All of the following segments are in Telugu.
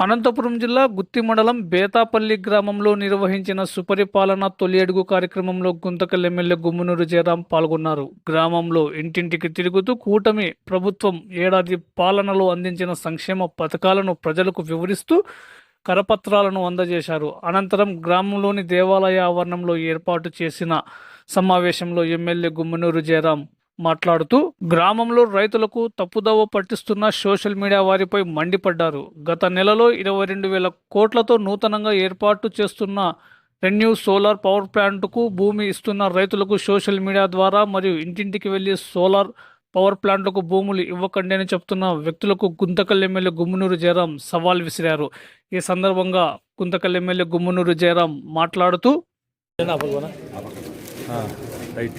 అనంతపురం జిల్లా గుత్తి మండలం బేతాపల్లి గ్రామంలో నిర్వహించిన సుపరిపాలన తొలి అడుగు కార్యక్రమంలో గుంతకల్ ఎమ్మెల్యే గుమ్మనూరు జయరాం పాల్గొన్నారు. గ్రామంలో ఇంటింటికి తిరుగుతూ కూటమి ప్రభుత్వం ఏడాది పాలనలో అందించిన సంక్షేమ పథకాలను ప్రజలకు వివరిస్తూ కరపత్రాలను అందజేశారు. అనంతరం గ్రామంలోని దేవాలయ ఆవరణంలో ఏర్పాటు చేసిన సమావేశంలో ఎమ్మెల్యే గుమ్మనూరు జయరాం మాట్లాడుతూ గ్రామంలో రైతులకు తప్పుదోవ పట్టిస్తున్న సోషల్ మీడియా వారిపై మండిపడ్డారు. గత నెలలో ఇరవై రెండు వేల కోట్లతో నూతనంగా ఏర్పాటు చేస్తున్న రెన్యూ సోలార్ పవర్ ప్లాంట్కు భూమి ఇస్తున్న రైతులకు సోషల్ మీడియా ద్వారా మరియు ఇంటింటికి వెళ్ళి సోలార్ పవర్ ప్లాంట్లకు భూములు ఇవ్వకండి అని చెప్తున్న వ్యక్తులకు గుంతకల్ ఎమ్మెల్యే గుమ్మనూరు జయరాం సవాల్ విసిరారు. ఈ సందర్భంగా గుంతకల్ ఎమ్మెల్యే గుమ్మనూరు జయరాం మాట్లాడుతూ right.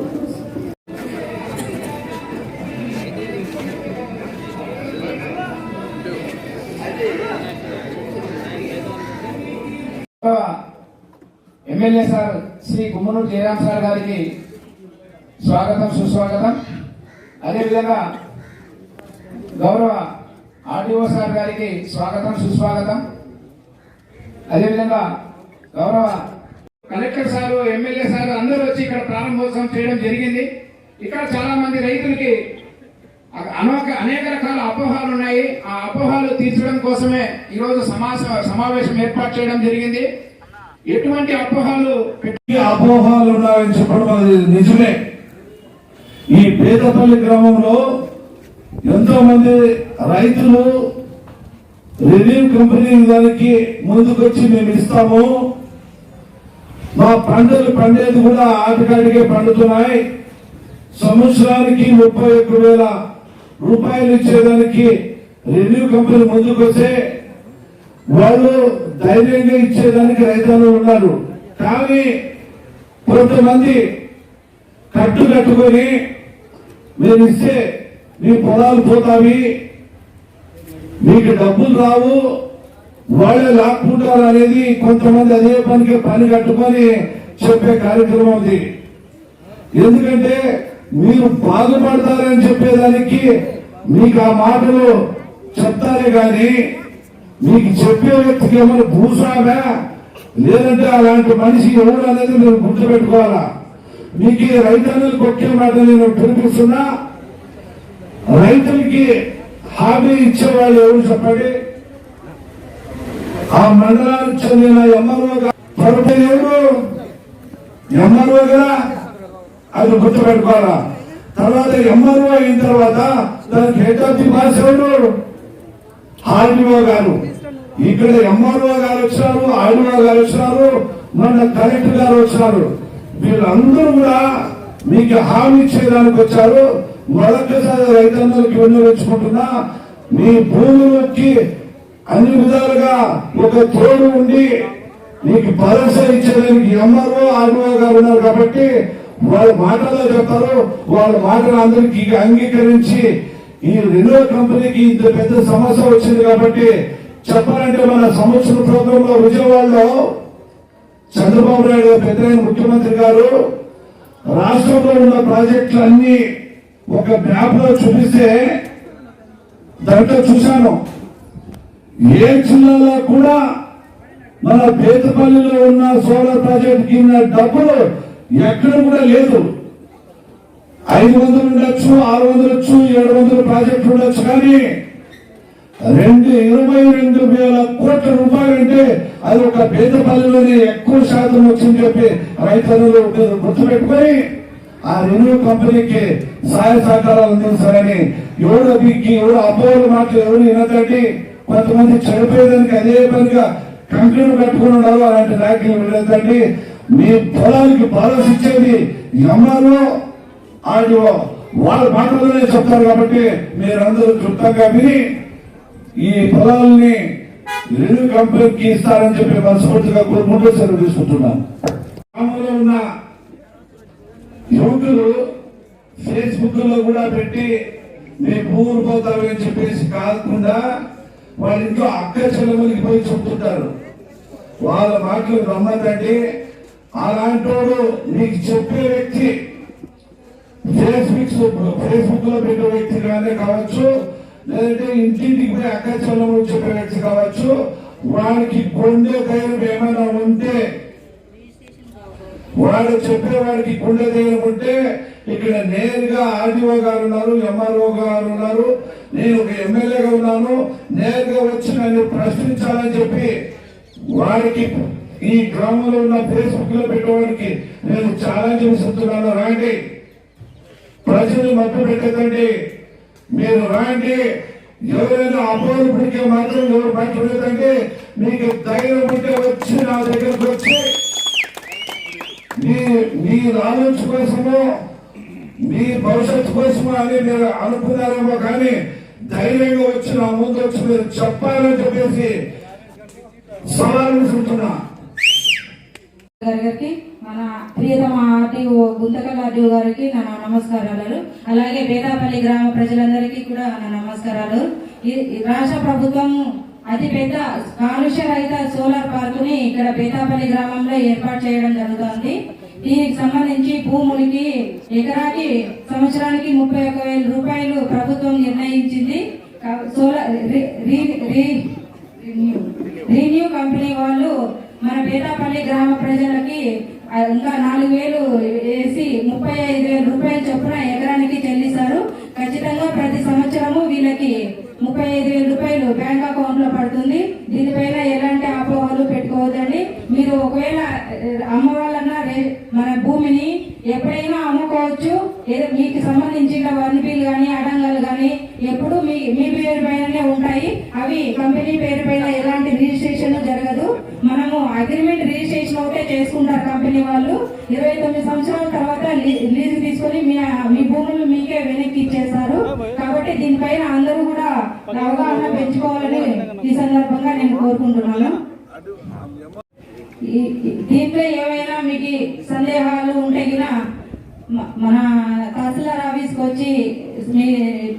MLA sir Shri Gummanur Jayaram sir గారికి స్వాగతం సుస్వాగతం. అదేవిధంగా గౌరవ ఆర్డీఓ సార్ గారికి స్వాగతం సుస్వాగతం. అదేవిధంగా గౌరవ కలెక్టర్ సారు ఎమ్మెల్యే సార్ అందరూ వచ్చి ఇక్కడ ప్రారంభోత్సవం చేయడం జరిగింది. ఇక్కడ చాలా మంది రైతులకి అనేక అనేక రకాల అపోహాలు ఉన్నాయి. ఆ అపోహాలు తీర్చడం కోసమే ఈరోజు సమాస సమావేశం ఏర్పాటు చేయడం జరిగింది. ఎటువంటి అపోహాలు పెట్టి అపోహాలు ఉన్నాయని చెప్పడం అనేది నిజమే. ఈ పేదపల్లి గ్రామంలో ఎంతో మంది రైతులు రెవెన్యూ కంపెనీ దానికి ముందుకొచ్చి మేము ఇస్తాము. మా పంటలు పండేది కూడా ఆటికాటికే పండుతున్నాయి. సంవత్సరానికి ముప్పై ఒక్క వేల రూపాయలు ఇచ్చేదానికి రెవెన్యూ కంపెనీ ముందుకొస్తే వాళ్ళు ధైర్యంగా ఇచ్చేదానికి రైతులు ఉన్నారు. కానీ కొంతమంది కట్టు కట్టుకొని నేను ఇస్తే మీ పొలాలు పోతావి మీకు డబ్బులు రావు వాళ్ళే లాక్కుంటారు అనేది కొంతమంది అదే పనికి పని కట్టుకొని చెప్పే కార్యక్రమం ఉంది ఎందుకంటే మీరు బాధపడతారని చెప్పేదానికి మీకు ఆ మాటలు చెప్తారే కానీ మీకు చెప్పే వ్యక్తికి ఏమైనా భూసాగా లేదంటే అలాంటి మనిషి ఎవరు అనేది మీరు గుర్తుపెట్టుకోవాలా? మీకు ఈ కొట్టే మాట నేను పిలిపిస్తున్నా రైతులకి హామీ ఇచ్చేవాళ్ళు ఎవరు చెప్పండి? ఆ మండలానికి చెందిన ఎమ్మెల్యేగా గారు. ఎవరు? ఎమ్మెల్యేగా అది గుర్తుపెట్టుకోవాలా? తర్వాత ఎమ్మెల్యే అయిన తర్వాత దానికి హెడ్ ఆఫ్ ది ఆర్డీఓ గారు ఇక్కడ ఎంఆర్ఓ గారు వచ్చినారు ఆర్డీఓ గారు వచ్చినారు మన కలెక్టర్ గారు వచ్చినారు. వీళ్ళందరూ కూడా మీకు హామీ ఇచ్చేదానికి వచ్చారు. మరొకసారి రైతన్నలకి విన్నవించుకుంటున్నా మీ భూములకి అన్ని విధాలుగా ఒక తోడు ఉండి నీకు భరోసా ఇచ్చేదానికి ఎంఆర్ఓ ఆర్డీఓ గారు ఉన్నారు కాబట్టి వాళ్ళ మాటలో చెప్తారు. వాళ్ళ మాటలు అందరికీ అంగీకరించి ఈ రెనో కంపెనీకి ఇంత పెద్ద సమస్య వచ్చింది కాబట్టి చెప్పాలంటే మన సంవత్సరం ప్రోగ్రామ్లో విజయవాడలో చంద్రబాబు నాయుడు గారు పెద్ద ముఖ్యమంత్రి గారు రాష్ట్రంలో ఉన్న ప్రాజెక్టులు అన్ని ఒక మ్యాప్లో చూపిస్తే దాంట్లో చూశాను. ఏ జిల్లాలో కూడా మన పేదపల్లిలో ఉన్న సోలార్ ప్రాజెక్ట్ కింద డబ్బులు ఎక్కడ కూడా లేదు. ఐదు వందలు ఉండొచ్చు ఆరు వందలు వచ్చు ఏడు వందలు ప్రాజెక్టులు ఉండొచ్చు కానీ రెండు ఇరవై రెండు వేల కోట్ల రూపాయలు అంటే అది ఒక పేద పల్లెలోనే ఎక్కువ శాతం వచ్చింది చెప్పి రైతులు గుర్తుపెట్టుకొని ఆ రెన్యూ కంపెనీకి సహాయ సహకారాలు అందించాలని ఎవరు దీనికి ఎవరు అపోహల మాటలు ఎవరు వినదండి కొంతమంది చనిపోయేదానికి అదే పనిగా కంపెనీలు పెట్టుకుని ఉన్నారు అలాంటి నాయకులు వినదండి మీ పొలానికి పాలసీ ఇచ్చేది ఎమ్మాలో ఆయన వాళ్ళ మాటల్లోనే చెప్తారు కాబట్టి మీరందరూ క్లుప్తంగా విని ఈ పొలాల్ని రెండు కంపెనీకి ఇస్తారని చెప్పి మనస్ఫూర్తిగా కోరుకుంటూ సెలవు తీసుకుంటున్నాను గ్రామంలో ఉన్న యువకులు ఫేస్బుక్లో కూడా పెట్టి మేము ఊరు పోతామని అని చెప్పేసి కాకుండా వాళ్ళ ఇంట్లో అక్క చెల్లెమ్మలకి పోయి చెప్తుంటారు. వాళ్ళ మాటలు నమ్మదండి అలాంటోడు మీకు చెప్పే వ్యక్తి ఫేస్బుక్ ఫేస్బుక్లో పెట్టే వ్యక్తి కానీ కావచ్చు లేదంటే ఇంటింటికి పోయి అక్క చెప్పే వ్యక్తి కావచ్చు. వాడికి గుండె ధైర్యం ఏమైనా ఉంటే వాడు చెప్పేవాడికి గుండె ధైర్యం ఉంటే ఇక్కడ నేరుగా ఆర్డీఓ గారు ఉన్నారు ఎంఆర్ఓ గారు ఉన్నారు. నేను ఒక ఎమ్మెల్యేగా ఉన్నాను. నేరుగా వచ్చి నన్ను ప్రశ్నించాలని చెప్పి వాడికి ఈ గ్రామంలో ఉన్న ఫేస్బుక్లో పెట్టేవాడికి నేను ఛాలెంజ్ విసురుతున్నాను రాండి. ప్రజలు మభ్య పెట్టకండి. మీరు రాండి. ఎవరైనా అపోహలు అపోహపడికే మాత్రం ఎవరు మాట్లాడదండి మీకు ధైర్యం ఉంటే వచ్చి నా దగ్గరకు వచ్చి. మీ మీ ఆలోచన కోసమో మీ భవిష్యత్తు కోసమో అని మీరు అనుకున్నారేమో కానీ ధైర్యంగా వచ్చి నా ముందు వచ్చి మీరు చెప్పాలని చెప్పేసి సవాల్ చూస్తున్నా గారికి మన ప్రియతమ ఆర్టీఓ గుంతకల్ ఆర్టీఓ గారికి నా నమస్కారాలు. అలాగే పేదాపల్లి గ్రామ ప్రజలందరికీ కూడా నా నమస్కారాలు. రాష్ట్ర ప్రభుత్వం అతి పెద్ద కాలుష్య రహిత సోలార్ పార్కుని ఇక్కడ బేతాపల్లి గ్రామంలో ఏర్పాటు చేయడం జరుగుతుంది. దీనికి సంబంధించి భూములకి ఎకరాకి సంవత్సరానికి ముప్పై ఒక వేల రూపాయలు ప్రభుత్వం నిర్ణయించింది. Solar renew. కంపెనీ వాళ్ళు మన పేదాపల్లి గ్రామ ప్రజలకి ఇంకా నాలుగు వేలు వేసి ముప్పై ఐదు వేల రూపాయల చొప్పున ఎకరానికి చెల్లిస్తారు. ఖచ్చితంగా ప్రతి సంవత్సరము వీళ్ళకి ముప్పై ఐదు వేల రూపాయలు బ్యాంక్ అకౌంట్లో పడుతుంది. దీనిపైన ఎలాంటి అపోహలు పెట్టుకోవద్దండి. మీరు ఒకవేళ అమ్మవాళ్ళన్నా రే- మన భూమిని ఎప్పుడైనా అమ్ముకోవచ్చు. మీకు సంబంధించిన వన్ బిల్ కానీ అడంగాలు కానీ ఎప్పుడు మీ మీ పేరు పైననే ఉంటాయి. అవి కంపెనీ పేరు పైన ఎలాంటి రిజిస్ట్రేషన్ జరగదు. మనము అగ్రిమెంట్ రిజిస్ట్రేషన్ ఒకటే చేసుకుంటారు కంపెనీ వాళ్ళు. ఇరవై తొమ్మిది సంవత్సరాల తర్వాత లీ- లీజు తీసుకొని మీ మీ భూములు మీకే వెనక్కి ఇచ్చేస్తారు కాబట్టి దీనిపైన అందరూ కూడా అవగాహన పెంచుకోవాలని ఈ సందర్భంగా నేను కోరుకుంటున్నాను. దీంట్లో ఏవైనా మీకు సందేహాలు ఉంటే గిన మన తహసీల్దార్ ఆఫీస్కి వచ్చి మీ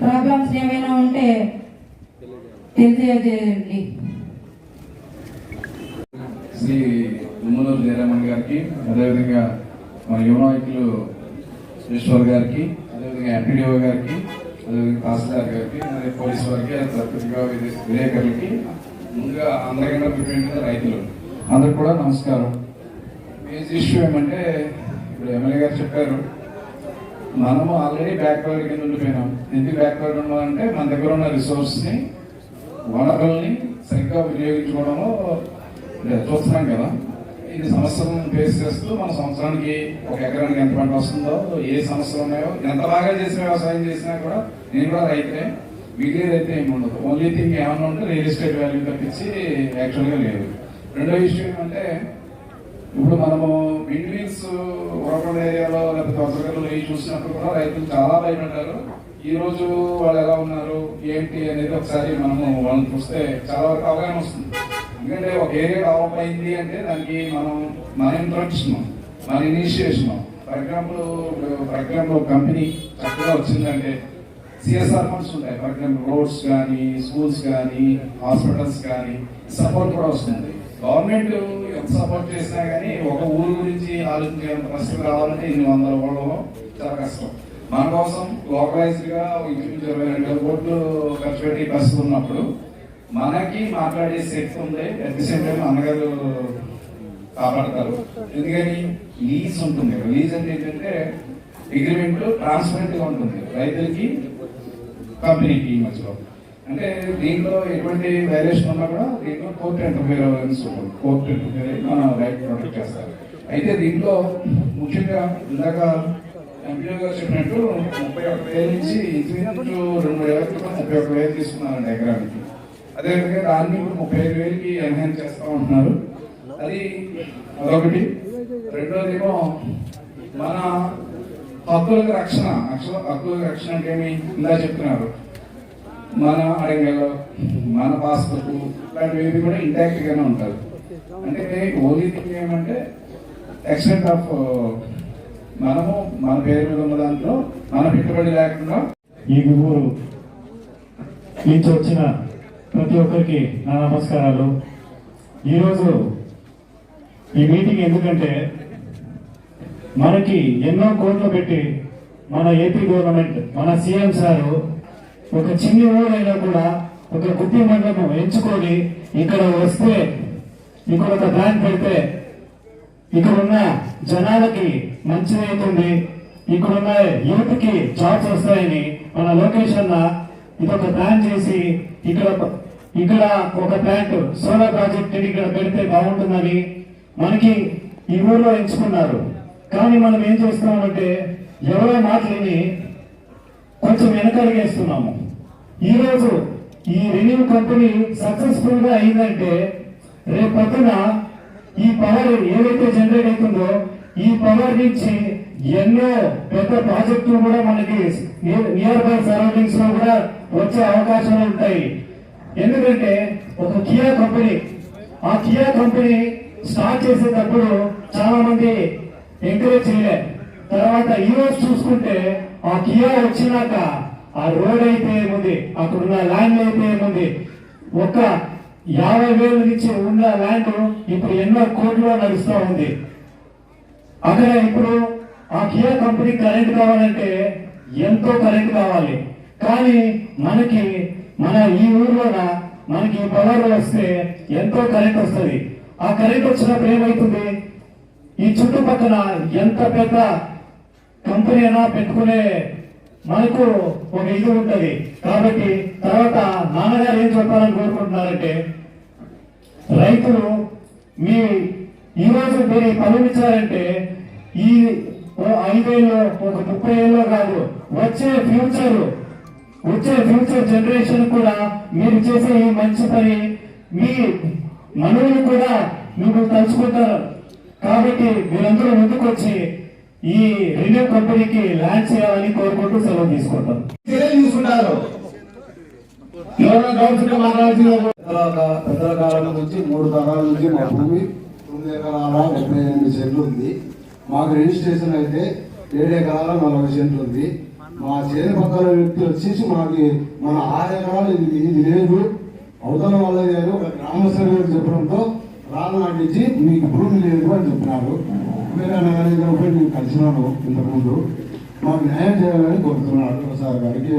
ప్రాబ్లమ్స్ ఏమైనా ఉంటే తెలియజేయండి. శ్రీ తుమ్మలూరు జయరామన్ గారికి అదేవిధంగా మన యువ నాయకులు ఈశ్వర్ గారికి అదేవిధంగా ఎంపీడీఓ గారికి అదేవిధంగా తహసీల్దార్ గారికి మరి పోలీసు వారికి ప్రత్యేకంగా విలేకరులకి ముందుగా అందరికన్నా ప్రిపేర్ రైతులు. అందరికి కూడా నమస్కారం. మేజ్ ఇష్యూ ఏమంటే ఇప్పుడు ఎమ్మెల్యే గారు చెప్పారు మనము ఆల్రెడీ బ్యాక్వర్డ్ కింద ఉండిపోయినాం. ఎందుకు బ్యాక్వర్డ్ ఉన్నామంటే మన దగ్గర ఉన్న రిసోర్స్ని వనరుల్ని సరిగ్గా వినియోగించుకోవడంలో చూస్తున్నాం కదా. ఇన్ని సమస్యలను ఫేస్ చేస్తూ మన సంవత్సరానికి ఒక ఎకరానికి ఎంత పంట వస్తుందో ఏ సమస్యలు ఉన్నాయో ఎంత బాగా చేసిన వ్యవసాయం చేసినా కూడా నేను కూడా రైతే మిగిలిన అయితే ఏమి ఉండదు. ఓన్లీ థింగ్ ఏమన్నా ఉంటే రియల్ ఎస్టేట్ వాల్యూ తప్పించి యాక్చువల్గా లేదు. రెండో విషయం ఏంటంటే ఇప్పుడు మనము విండ్ మిల్స్ ఓపెన్ ఏరియాలో లేకపోతే వసగల్లో ఇవి చూసినప్పుడు కూడా రైతులు చాలా భయపడ్డారు. ఈ రోజు వాళ్ళు ఎలా ఉన్నారు? ఏంటి అనేది ఒకసారి మనము వాళ్ళని చూస్తే చాలా వరకు అవగాహన వస్తుంది. ఎందుకంటే ఒక ఏరియా డెవలప్ అయింది అంటే దానికి మనం మన ఇంట్రొడక్షన్ మన initiation for example for example ఒక కంపెనీ చక్కగా వచ్చిందంటే సిఎస్ఆర్ ఫండ్స్ ఉంటాయి. ఫర్ ఎగ్జాంపుల్ రోడ్స్ కానీ స్కూల్స్ కానీ హాస్పిటల్స్ కానీ సపోర్ట్ కూడా వస్తుంది. గవర్నమెంట్ ఎంత సపోర్ట్ చేసినా కానీ ఒక ఊరు గురించి ఆలోచించేంత పరిస్థితి రావాలంటే ఇన్ని వందల ఊళ్ళలో చాలా కష్టం. మన కోసం లోకలైజ్డ్గా ఇంచుమించు ఇరవై రెండు కోట్లు ఖర్చు పెట్టి బస్సు ఉన్నప్పుడు మనకి మాట్లాడే శక్తి ఉంది అట్ ది సేమ్ టైం అన్నగారు కాపాడతారు. ఎందుకని? లీజ్ ఉంటుంది. లీజ్ అంటే ఏంటంటే అగ్రిమెంట్ ట్రాన్స్పరెంట్గా ఉంటుంది. రైతులకి కంపెనీకి మధ్యలో. అంటే దీంట్లో ఎటువంటి వైలేషన్ ఉన్నా కూడా దీంట్లో కోర్టు ఇంటర్ఫియరెన్స్ ఉంటుంది. కోర్టు ఇంటర్ఫియర్ మన రైట్ ప్రొటెక్ట్ చేస్తారు. అయితే దీంట్లో ముఖ్యంగా ఇందాక ఎంపీఓ గారు చెప్పినట్టు ముప్పై ఒక్క వేల నుంచి ఇంచుమించు రెండు వేల క్రితం ముప్పై ఒక్క వేలు తీసుకున్నారండి ఎకరానికి అదేవిధంగా దాన్ని ఇప్పుడు ముప్పై ఐదు వేలకి ఎన్హాన్స్ చేస్తా ఉంటున్నారు. అది అదొకటి. రెండోదేమో మన హక్కులకు రక్షణ. హక్కులకు రక్షణ అంటే ఏమి? చెప్తున్నారు. మన అడంగలు మన పాస్బుక్ ఇలాంటివి కూడా ఇంటాక్ట్గానే ఉంటారు అంటే ఓన్లీ థింగ్ ఏమంటే ఎక్స్టెంట్ ఆఫ్ మనము మన పేరు మీద ఉన్న దాంట్లో మన పెట్టుబడి లేకుండా ఈ గురు నుంచి వచ్చిన ప్రతి ఒక్కరికి నా నమస్కారాలు. ఈరోజు ఈ మీటింగ్ ఎందుకంటే మనకి ఎన్నో కోట్లు పెట్టి మన ఏపీ గవర్నమెంట్ మన సీఎం సారు ఒక చిన్న ఊరైనా కూడా ఒక గుడ్డి మండలం ఎంచుకొని ఇక్కడ వస్తే ఇక్కడ ఒక ప్లాన్ పెడితే ఇక్కడ ఉన్న జనాలకి మంచిదవుతుంది ఇక్కడ ఉన్న యూత్కి జాబ్స్ వస్తాయని మన లోకేష్ అన్న ఇదొక ప్లాన్ చేసి ఇక్కడ ఇక్కడ ఒక ప్లాంట్ సోలార్ ప్రాజెక్ట్ ఇక్కడ పెడితే బాగుంటుందని మనకి ఈ ఊర్లో ఎంచుకున్నారు. కానీ మనం ఏం చేస్తున్నామంటే ఎవరో మాటలని కొంచెం వెనకడిగేస్తున్నాము. ఈరోజు ఈ రెన్యూ కంపెనీ సక్సెస్ఫుల్గా అయిందంటే రేపు పొద్దున ఈ పవర్ ఏదైతే జనరేట్ అవుతుందో ఈ పవర్ నుంచి ఎన్నో పెద్ద ప్రాజెక్టులు కూడా మనకి నియర్ బై సరౌండింగ్స్లో కూడా వచ్చే అవకాశాలు ఉంటాయి. ఎందుకంటే ఒక కియా కంపెనీ ఆ కియా కంపెనీ స్టార్ట్ చేసేటప్పుడు చాలా మంది ఎంకరేజ్ చేయలేదు తర్వాత ఈ రోజు చూసుకుంటే ఆ కియా వచ్చినాక ఆ రోడ్ అయితే ఏముంది అక్కడ ఉన్న ల్యాండ్ అయితే ఏముంది ఒక యాభై వేల నుంచి ఉన్న ల్యాండ్ ఇప్పుడు ఎన్నో కోట్లు నడుస్తూ ఉంది. అక్కడ ఇప్పుడు ఆ కియా కంపెనీ కరెంట్ కావాలంటే ఎంతో కరెంట్ కావాలి. కానీ మనకి మన ఈ ఊర్లోన మనకి పవర్ వస్తే ఎంతో కరెంట్ వస్తుంది. ఆ కరెంట్ వచ్చినప్పుడు ఏమవుతుంది ఈ చుట్టుపక్కల ఎంత పెద్ద కంపెనీ అయినా పెట్టుకునే మనకు ఒక ఇది ఉంటుంది. కాబట్టి తర్వాత నాన్నగారు ఏం చెప్పాలని కోరుకుంటున్నారంటే రైతులు మీ ఈ మీరు ఈ పనులు ఇచ్చారంటే ఈ ఐదేళ్ళు ఒక ముప్పై ఏళ్ళు కాదు వచ్చే ఫ్యూచర్ వచ్చే ఫ్యూచర్ జనరేషన్ కూడా మీరు చేసే ఈ మంచి పని మీ మనవులు కూడా మీకు తలుచుకుంటారు. కాబట్టి మీరందరూ ముందుకొచ్చి ఈ రిన్యూ కంపెనీకి ల్యాండ్ చేయాలని కోరుకుంటూ సెలవు తీసుకుంటాం. తీసుకుంటారు పెద్దల కాలం నుంచి మూడు తరాల నుంచి మా భూమి తొమ్మిది ఎకరాల డెబ్బై ఎనిమిది సెంట్లు ఉంది. మాకు రిజిస్ట్రేషన్ అయితే ఏడు ఎకరాల నలభై సెంట్లు ఉంది. మా చేతి పక్కన వ్యక్తి వచ్చేసి మాకు మన ఆరు ఎకరాలు ఇది ఇది లేదు. అవతల వాళ్ళ అని ఒక గ్రామస్తులు చెప్పడంతో రాళ్ళు నాటించి మీకు భూమి లేదు అని చెప్పినారు. వేరే నగర పోయి నేను కలిసినాను ఇంతకుముందు. మాకు న్యాయం చేయాలని కోరుతున్నాడు సార్ గారికి.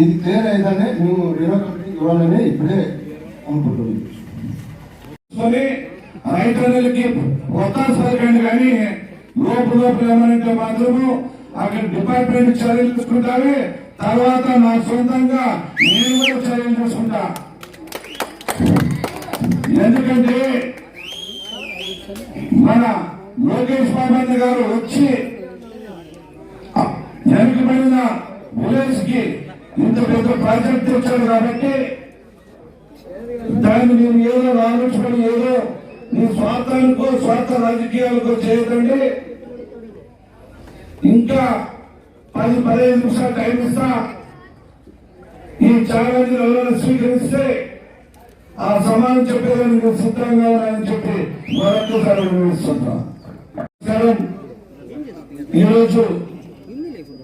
ఇది క్లియర్ అయితేనే మేము రీనో కంపెనీకి ఇవ్వాలని ఇప్పుడే అనుకుంటుంది రైతులకి ఒక్కసారి పలకండి కానీ లోపు లోపల ఏమంటే మాత్రము అక్కడ డిపార్ట్మెంట్ చర్యలు తీసుకుంటావి తర్వాత నా సొంతంగా నేను కూడా చర్యలు తీసుకుంటా. ఎందుకంటే మన లోకేష్ బాబు గారు వచ్చి వెనుకబడిన విలేజ్కి ఇంత పెద్ద ప్రాజెక్ట్ తెచ్చారు కాబట్టి దాన్ని నేను ఏదో ఆలోచించుకొని ఏదో నీ స్వార్థానికో స్వార్థ రాజకీయాలకో చేయకండి. ఇంకా పది పదిహేను నిమిషాలు టైం ఇస్తా. ఈ ఛాలెంజ్ ఎవరైనా స్వీకరిస్తే ఆ సమానం చెప్పేదాన్ని నేను సిద్ధంగా ఉన్నాయని చెప్పి మరొకసారి వివరిస్తున్నా ఈరోజు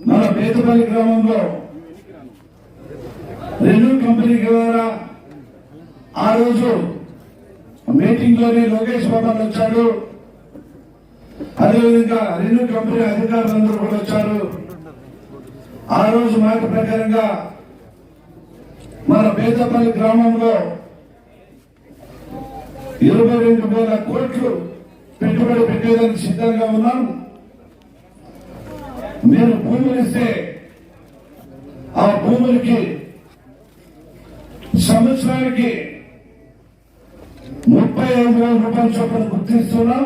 మన పేదపల్లి గ్రామంలో రెన్యూ కంపెనీ ద్వారా ఆ రోజు మీటింగ్లోనే లోకేష్ బాబు వచ్చాడు అదేవిధంగా రెన్యూ కంపెనీ అధికారులందరూ కూడా వచ్చారు. ఆ రోజు మాట ప్రకారంగా మన పేదపల్లి గ్రామంలో ఇరవై రెండు వేల కోట్లు పెట్టుబడి పెట్టేదానికి సిద్ధంగా ఉన్నాం. మీరు భూములు ఇస్తే ఆ భూములకి సంవత్సరానికి ముప్పై ఐదు వేల రూపాయల చొప్పున గుర్తిస్తున్నాం.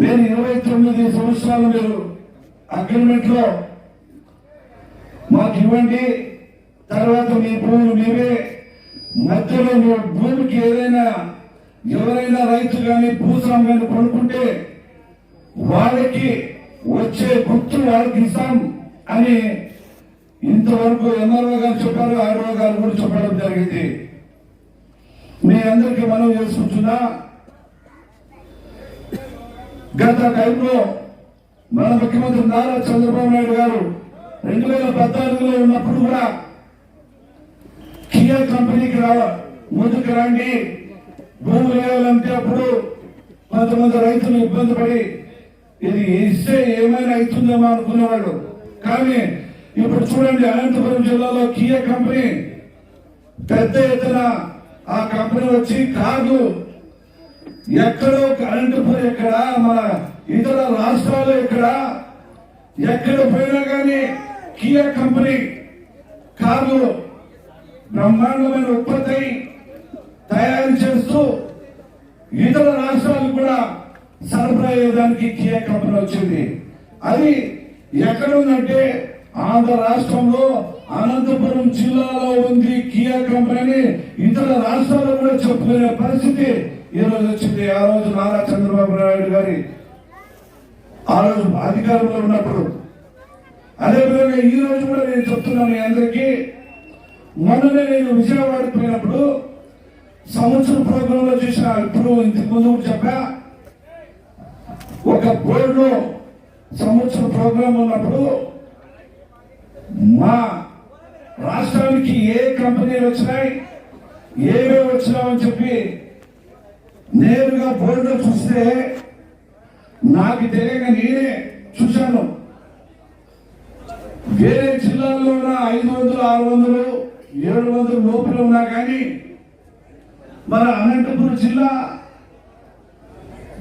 నేను ఇరవై తొమ్మిది సంవత్సరాలు మీరు అగ్రిమెంట్లో మాకు ఇవ్వండి. తర్వాత మీ భూములు మీరే మధ్యలో మీ భూమికి ఏదైనా ఎవరైనా రైతు కానీ భూస్వామి కానీ కొనుక్కుంటే వాళ్ళకి వచ్చే గుర్తు వాళ్ళకి ఇస్తాం అని ఇంతవరకు ఎంఆర్ఓ గారు చెప్పారు ఆర్ఓ గారు కూడా చెప్పడం జరిగింది. మీ అందరికీ మనం చేసుకుంటున్నా. గత టైంలో మన ముఖ్యమంత్రి నారా చంద్రబాబు నాయుడు గారు రెండు వేల పద్నాలుగులో ఉన్నప్పుడు కూడా కియా కంపెనీకి రా ముందుకు రండి. భూమి వేయాలంటే అప్పుడు కొంతమంది రైతులు ఇబ్బంది పడి ఇది ఇస్తే ఏమైనా అవుతుందేమో అనుకునేవాళ్ళు. కానీ ఇప్పుడు చూడండి అనంతపురం జిల్లాలో కియా కంపెనీ పెద్ద ఎత్తున ఆ కంపెనీ వచ్చి కార్లు ఎక్కడో అనంతపురం ఎక్కడ? మన ఇతర రాష్ట్రాలు ఎక్కడ? ఎక్కడ పోయినా కానీ కియా కంపెనీ కార్లు బ్రహ్మాండమైన ఉత్పత్తి తయారు చేస్తూ ఇతర రాష్ట్రాలకు కూడా సరఫరా అయ్యేదానికి కియా కంపెనీ వచ్చింది. అది ఎక్కడుందంటే ఆంధ్ర రాష్ట్రంలో అనంతపురం జిల్లాలో ఉంది కియా కంపెనీ ఇతర రాష్ట్రాల్లో కూడా చెప్పుకునే పరిస్థితి. ఈ రోజు వచ్చింది ఆ రోజు నారా చంద్రబాబు నాయుడు గారి ఆ రోజు అధికారంలో ఉన్నప్పుడు. అదేవిధంగా ఈ రోజు కూడా నేను చెప్తున్నాను మీ అందరికీ మొన్ననే నేను విజయవాడకు పోయినప్పుడు సంవత్సరం ప్రోగ్రామ్లో చూసిన ఇప్పుడు ఇంతకు ముందు చెప్పా ఒక బోర్డు సంవత్సరం ప్రోగ్రామ్ ఉన్నప్పుడు మా రాష్ట్రానికి ఏ కంపెనీలు వచ్చినాయి ఏమేమి వచ్చినామని చెప్పి నేరుగా బోర్డులో చూస్తే నాకు తెలియక నేనే చూశాను. వేరే జిల్లాల్లో ఉన్న ఐదు వందలు ఆరు వందలు ఏడు వందలు లోపల ఉన్నా కానీ మన అనంతపురం జిల్లా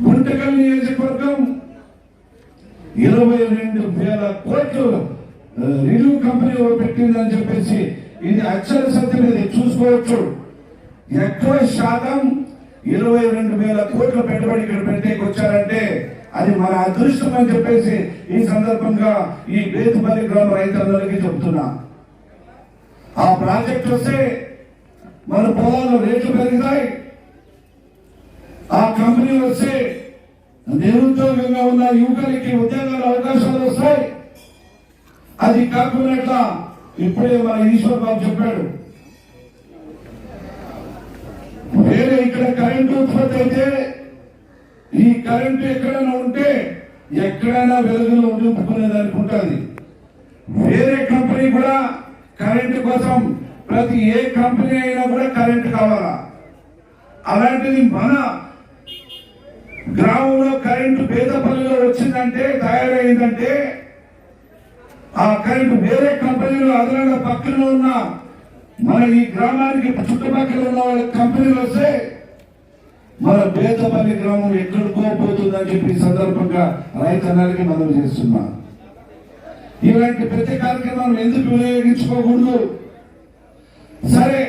గుంటకల్ నియోజకవర్గం ఇరవై రెండు వేల కోట్లు రివ్యూ కంపెనీ పెట్టిందని చెప్పేసి ఇది అక్షర సత్యం ఇది. చూసుకోవచ్చు. ఎక్కువ శాతం ఇరవై రెండు వేల కోట్ల పెట్టుబడి ఇక్కడ పెట్టేకి వచ్చారంటే అది మన అదృష్టం అని చెప్పేసి ఈ సందర్భంగా ఈ బేతుపల్లి గ్రామ రైతులందరికీ చెప్తున్నా. ఆ ప్రాజెక్ట్ వస్తే మన పొలాల్లో రేట్లు పెరుగుతాయి ఆ కంపెనీ వస్తే నిరుద్యోగంగా ఉన్న యువకులకి ఉద్యోగాల అవకాశాలు వస్తాయి. అది కాకుండా ఇప్పుడే మన ఈశ్వర్ బాబు చెప్పాడు వేరే ఇక్కడ కరెంటు ఉత్పత్తి అయితే ఈ కరెంటు ఎక్కడైనా ఉంటే ఎక్కడైనా వెలుగులో నింపుకునేదానికి ఉంటుంది వేరే కంపెనీ కూడా కరెంటు కోసం ప్రతి ఏ కంపెనీ అయినా కూడా కరెంటు కావాలా? అలాంటిది మన గ్రామంలో కరెంటు పేదపల్లిలో వచ్చిందంటే తయారైందంటే ఆ కరెంటు వేరే కంపెనీలో అదనంగా పక్కన ఉన్న మన ఈ గ్రామానికి చుట్టుపక్కల ఉన్న వాళ్ళ కంపెనీలు వస్తే మన పేదపల్లి గ్రామం ఎక్కడికో పోతుందని చెప్పి సందర్భంగా రైతన్నలకి మనం చేస్తున్నాం. ఇలాంటి ప్రతి కార్యక్రమం ఎందుకు వినియోగించుకోకూడదు? సరే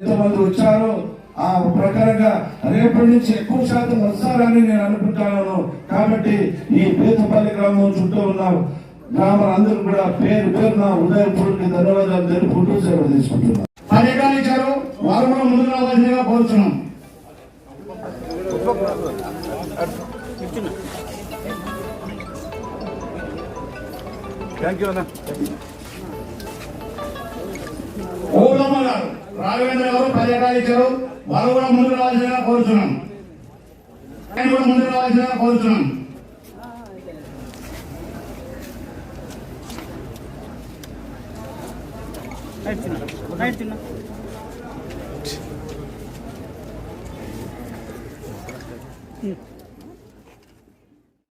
ఎంతమంది వచ్చారో ఆ ప్రకారంగా రేపటి నుంచి ఎక్కువ శాతం వస్తారని నేను అనుకుంటాను. కాబట్టి ఈ పేదపల్లి గ్రామం చుట్టూ ఉన్న. గ్రామాలందరూ కూడా పేరు పేరు నా హృదయపూర్వక ధన్యవాదాలు తెలుపుకుంటూ సేవ తీసుకుంటున్నాను పర్యటన ఇచ్చారు. వారు కూడా ముందుకు రావాల్సిందిగా కోరుతున్నాం ఓలమ్మ గారు రాఘవేంద్ర గారు పర్యటన ఇచ్చారు. వారు కూడా ముందుకు రావాల్సిందిగా కోరుతున్నాం ఆయన కూడా ముందుకు రావాల్సిందిగా కోరుతున్నాం